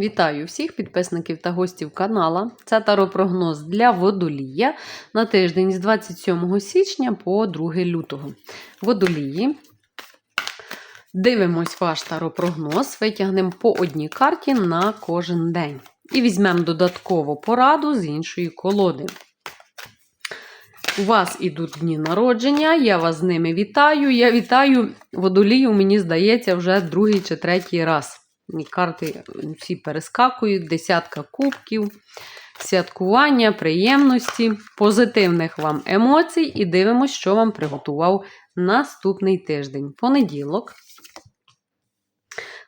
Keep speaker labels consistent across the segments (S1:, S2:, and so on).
S1: Вітаю всіх підписників та гостів канала. Це таропрогноз для водолія на тиждень з 27 січня по 2 лютого. Водолії. Дивимось ваш таропрогноз, витягнемо по одній карті на кожен день. І візьмемо додаткову пораду з іншої колоди. У вас ідуть дні народження, я вас з ними вітаю. Я вітаю водолію, мені здається, вже другий чи третій раз. Карти всі перескакують, десятка кубків, святкування, приємності, позитивних вам емоцій. І дивимося, що вам приготував наступний тиждень. Понеділок.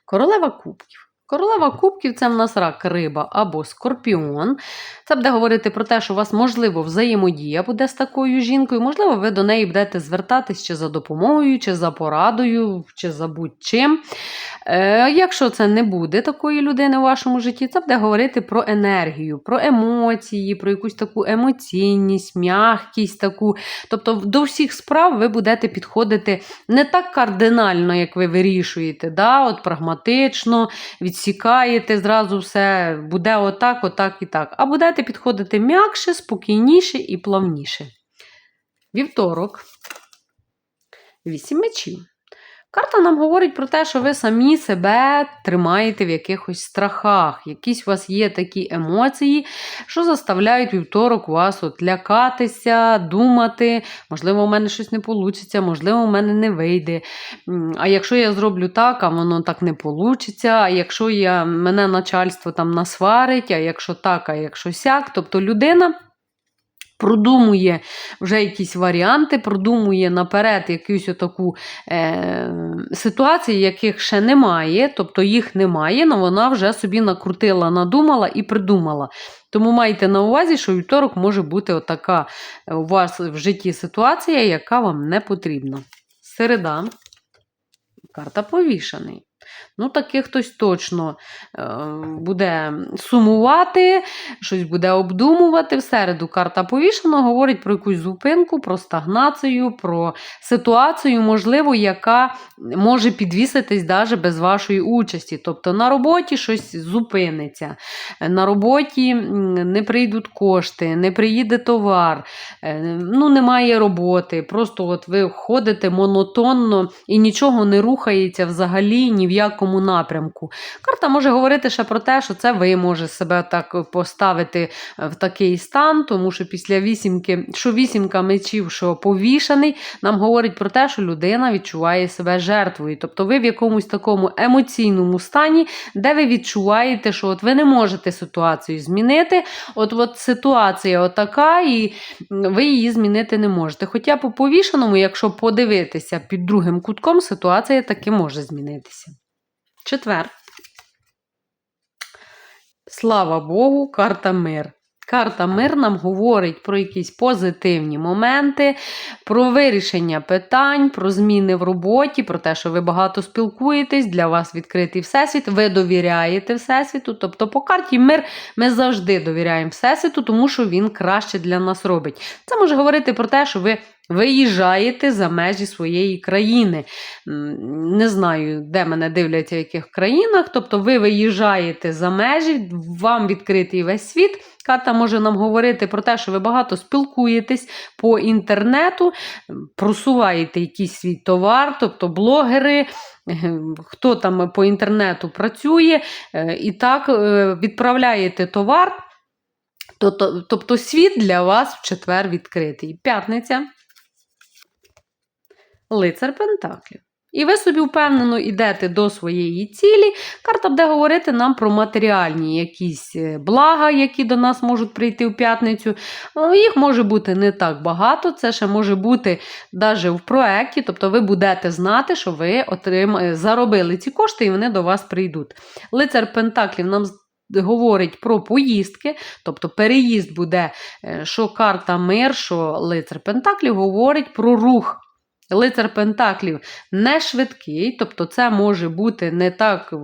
S1: Королева кубків. Королева кубків це в нас рак, риба або скорпіон. Це буде говорити про те, що у вас, можливо, взаємодія буде з такою жінкою, можливо, ви до неї будете звертатись чи за допомогою, чи за порадою, чи за будь-чим. Е, Якщо це не буде такої людини у вашому житті, це буде говорити про енергію, про емоції, про якусь таку емоційність, м'якість таку. Тобто до всіх справ ви будете підходити не так кардинально, як ви вирішуєте, да? от прагматично, відсікаєте зразу все, буде отак, отак і так. А будете підходити м'якше, спокійніше і плавніше. Вівторок. Вісім мечів. Карта нам говорить про те, що ви самі себе тримаєте в якихось страхах. Якісь у вас є такі емоції, що заставляють вівторок вас от лякатися, думати, можливо, у мене щось не вийде, можливо, у мене не вийде. А якщо я зроблю так, а воно так не вийде, а якщо я, мене начальство там насварить, а якщо так, а якщо сяк, тобто людина. Продумує вже якісь варіанти, продумує наперед якусь таку е, ситуацію, яких ще немає, тобто їх немає, але вона вже собі накрутила, надумала і придумала. Тому майте на увазі, що вівторок може бути отака у вас в житті ситуація, яка вам не потрібна. Середа, карта повішаний. Ну, таки хтось точно е, буде сумувати, щось буде обдумувати. В середу карта повішена говорить про якусь зупинку, про стагнацію, про ситуацію, можливо, яка може підвіситись навіть без вашої участі. Тобто на роботі щось зупиниться, на роботі не прийдуть кошти, не приїде товар, е, ну, немає роботи. Просто от ви ходите монотонно і нічого не рухається взагалі ні в якому напрямку. Карта може говорити ще про те, що це ви може себе так поставити в такий стан, тому що після вісімки, що вісімка мечів, що повішаний, нам говорить про те, що людина відчуває себе жертвою. Тобто ви в якомусь такому емоційному стані, де ви відчуваєте, що от ви не можете ситуацію змінити. От, от ситуація отака, і ви її змінити не можете. Хоча по повішеному, якщо подивитися під другим кутком, ситуація таки може змінитися. Четвер. Слава Богу, карта мир. Карта мир нам говорить про якісь позитивні моменти, про вирішення питань, про зміни в роботі, про те, що ви багато спілкуєтесь, для вас відкритий всесвіт, ви довіряєте Всесвіту. Тобто, по карті мир ми завжди довіряємо Всесвіту, тому що він краще для нас робить. Це може говорити про те, що ви виїжджаєте за межі своєї країни. Не знаю, де мене дивляться, в яких країнах. Тобто, ви виїжджаєте за межі, вам відкритий весь світ. Карта може нам говорити про те, що ви багато спілкуєтесь по інтернету, просуваєте якийсь свій товар, тобто блогери, хто там по інтернету працює, е, і так е, відправляєте товар. Тобто, тобто світ для вас в четвер відкритий. П'ятниця. Лицар Пентаклів. І ви собі впевнено йдете до своєї цілі. Карта буде говорити нам про матеріальні якісь е, блага, які до нас можуть прийти в п'ятницю. О, Їх може бути не так багато. Це ще може бути навіть в проєкті. Тобто ви будете знати, що ви отрим... заробили ці кошти і вони до вас прийдуть. Лицар Пентаклів нам говорить про поїздки, тобто переїзд буде, е, що карта мир, що лицар Пентаклів говорить про рух. Лицар Пентаклів не швидкий, тобто це може бути не так е,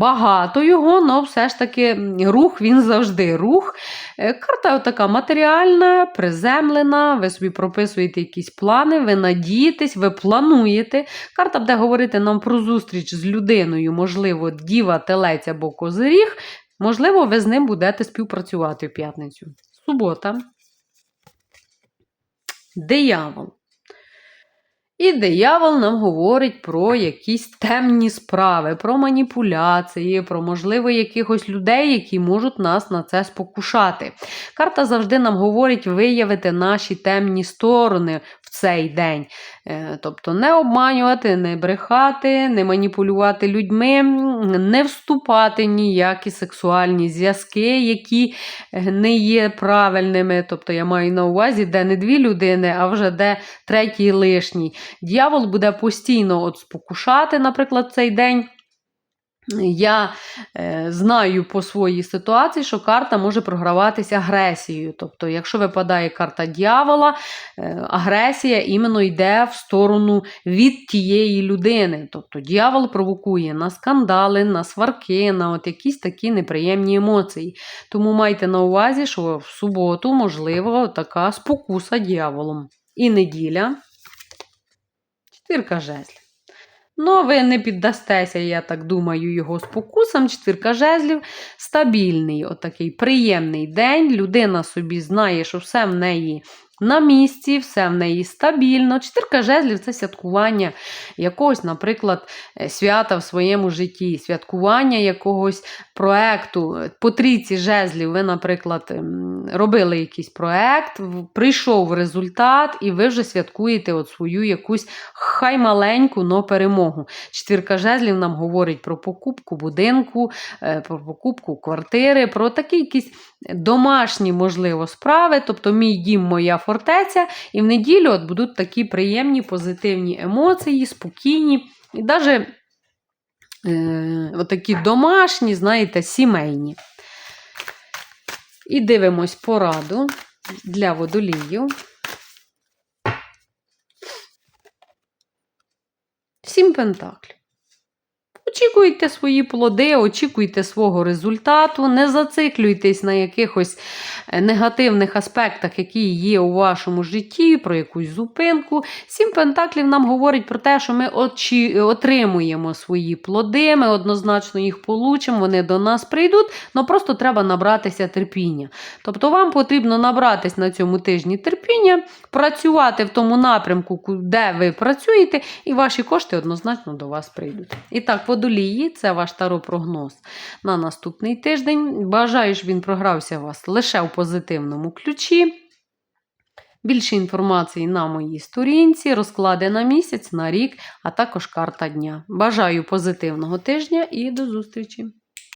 S1: багато його, але все ж таки рух він завжди рух. Е, Карта така матеріальна, приземлена, ви собі прописуєте якісь плани, ви надієтесь, ви плануєте. Карта буде говорити нам про зустріч з людиною, можливо, діва, телець або козиріг. Можливо, ви з ним будете співпрацювати в п'ятницю. Субота. Диявол. І диявол нам говорить про якісь темні справи, про маніпуляції, про, можливо, якихось людей, які можуть нас на це спокушати. Карта завжди нам говорить виявити наші темні сторони в цей день. Е, Тобто не обманювати, не брехати, не маніпулювати людьми, не вступати в ніякі сексуальні зв'язки, які не є правильними. Тобто я маю на увазі, де не дві людини, а вже де третій лишній. Д'явол буде постійно от спокушати, наприклад, цей день. Я е, знаю по своїй ситуації, що карта може програватися агресією. Тобто, якщо випадає карта дьявола, е, агресія іменно йде в сторону від тієї людини. Тобто дьявол провокує на скандали, на сварки, на от якісь такі неприємні емоції. Тому майте на увазі, що в суботу, можливо, така спокуса дьяволом. І неділя. Четвірка жезлів. Ну, ви не піддастеся, я так думаю, його спокусам. Четвірка жезлів стабільний, отакий приємний день. Людина собі знає, що все в неї на місці, все в неї стабільно. Четвірка жезлів це святкування якогось, наприклад, е, свята в своєму житті, святкування якогось проекту. По трійці жезлів ви, наприклад, ем, робили якийсь проект, прийшов результат, і ви вже святкуєте от свою якусь хай маленьку, но перемогу. Четвірка жезлів нам говорить про покупку будинку, е, про покупку квартири, про такі якісь домашні, можливо, справи. Тобто, мій дім, моя фортеця. І в неділю от будуть такі приємні, позитивні емоції, спокійні. І навіть е, отакі домашні, знаєте, сімейні. І дивимось пораду для водолію. Сім пентаклів. Очікуйте свої плоди, очікуйте свого результату, не зациклюйтесь на якихось е, негативних аспектах, які є у вашому житті, про якусь зупинку. Сім пентаклів нам говорить про те, що ми очі... отримуємо свої плоди, ми однозначно їх получимо, вони до нас прийдуть, але просто треба набратися терпіння. Тобто вам потрібно набратись на цьому тижні терпіння, працювати в тому напрямку, де ви працюєте, і ваші кошти однозначно до вас прийдуть. І так, водолії, це ваш таропрогноз на наступний тиждень. Бажаю, щоб він програвся у вас лише у позитивному ключі. Більше інформації на моїй сторінці, розклади на місяць, на рік, а також карта дня. Бажаю позитивного тижня і до зустрічі!